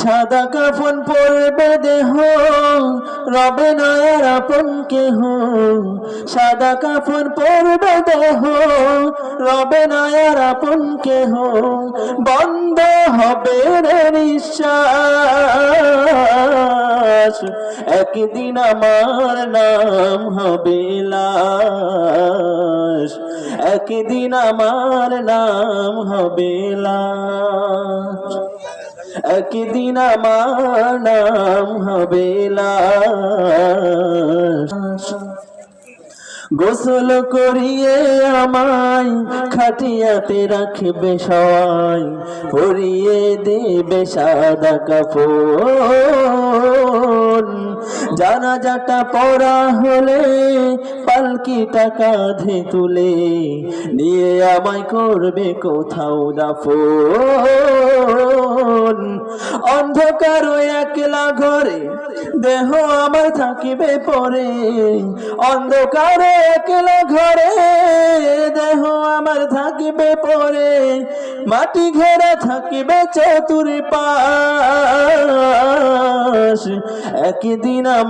সাদা কাফন পরবে দেহ, রবে নয়ার আপন কেহ। সাদা কাফন পরবে দেহ, রবে নয়ার আপন কেহ। বন্ধ হবে রে নিঃশ্বাস, একদিন আমার নাম হবে লাশ। একদিন আমার নাম হবে লাশ। একদিন আমার নাম হবে গোসল করিয়ে আমায় খাটিয়াতে রাখবে সবাই পরিয়ে দেবে সাদা কাপড়। জানাজাটা পড়া হলে পালকিটা কাঁধে তুলে নিয়ে আমায় করবে কোথাও দাফন। অন্ধকার একলা ঘরে দেহ আমার থাকিবে পরে। অন্ধকারে একলা ঘরে দেহ আমার থাকিবে পরে। মাটি ঘেরা থাকিবে চতুরি পাশ একদিন আমার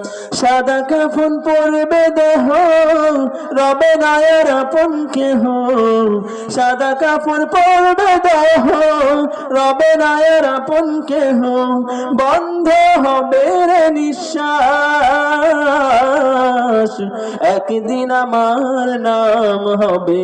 সাদা কাফন পরবে দেহ, রবে নায়ার আপন কেহ। সাদা কাফন পরবে দেহ, রবে নায়ার আপন কেহ। বন্ধ হবে রে নিঃশ্বাস, একদিন আমার নাম হবে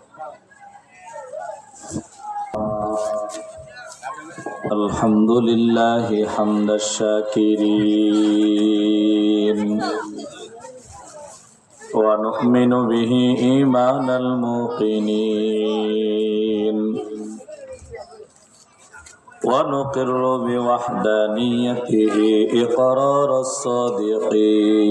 الحمد لله حمد الشاكرين ونؤمن به إيمان الموقنين ونقر بوحدانيته إقرار الصادقين